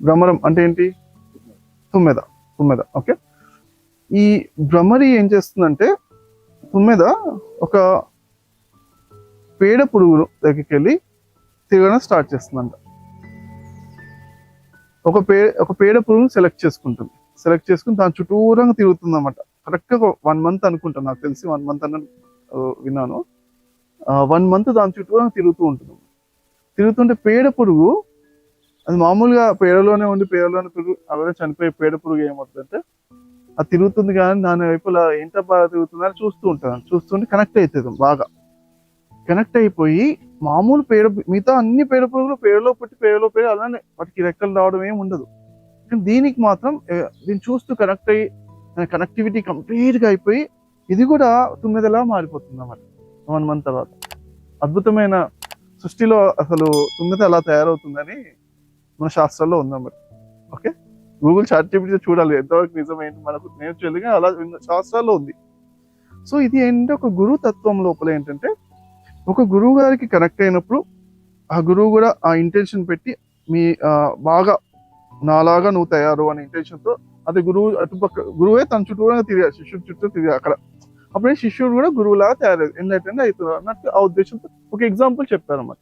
భ్రమరం అంటే ఏంటి? తుమ్మెద తుమ్మెద ఓకే? ఈ భ్రమరి ఏం చేస్తుందంటే తుమ్మెద ఒక పేడ పురుగును దగ్గరికి వెళ్ళి తిరగడం స్టార్ట్ చేస్తుందంట. ఒక పే ఒక పేడ పురుగును సెలెక్ట్ చేసుకుంటుంది. సెలెక్ట్ చేసుకుని దాని చుట్టూరంగా తిరుగుతుంది అనమాట కరెక్ట్గా వన్ మంత్ అనుకుంటాను నాకు తెలిసి వన్ మంత్ అన్న విన్నాను. వన్ మంత్ దాని చుట్టూరంగా తిరుగుతూ ఉంటుంది. తిరుగుతుంటే పేడ పురుగు అది మామూలుగా పేడలోనే ఉండి పేడలోనే పురుగు అలాగే చనిపోయే పేడ పురుగు ఏమవుతుందంటే అది తిరుగుతుంది కానీ దాని వైపులా ఎంత బాగా తిరుగుతుందని చూస్తూ ఉంటాను. చూస్తుంటే కనెక్ట్ అవుతుంది బాగా. కనెక్ట్ అయిపోయి మామూలు పేడ మిగతా అన్ని పేడ పురుగులు పేడలో పుట్టి పేడలో పేడ అలానే వాటికి రెక్కలు రావడం ఏమి ఉండదు. కానీ దీనికి మాత్రం దీన్ని చూస్తూ కనెక్ట్ అయ్యి కనెక్టివిటీ కంప్లీట్గా అయిపోయి ఇది కూడా తుమ్మెదలా మారిపోతుంది అన్నమాట వన్ మంత్ తర్వాత. అద్భుతమైన సృష్టిలో అసలు తుమ్మెద ఎలా తయారవుతుందని మన శాస్త్రాల్లో ఉందన్నమాట ఓకే? గూగుల్ చాట్ జీపీటీ చూడాలి. ఎంతవరకు నిజమైంది? మనకు నేర్చుగా అలా విన్న- శాస్త్రాల్లో ఉంది. సో ఇది ఏంటంటే ఒక గురువు తత్వం లోపల ఏంటంటే ఒక గురువు గారికి కనెక్ట్ అయినప్పుడు ఆ గురువు కూడా ఆ ఇంటెన్షన్ పెట్టి మీ బాగా నాలాగా నువ్వు తయారు అనే ఇంటెన్షన్తో అదే అది గురువు అటుపక్క గురువే తన చుట్టూరా తిరిగారు శిష్యుడు చుట్టూ తిరిగా అక్కడ. అప్పుడే శిష్యుడు కూడా గురువులాగా తయారయ్యారు ఎన్లైటెండ్ అవుతున్నారు అన్నట్టు ఆ ఉద్దేశంతో ఒక ఎగ్జాంపుల్ చెప్పారు అన్నమాట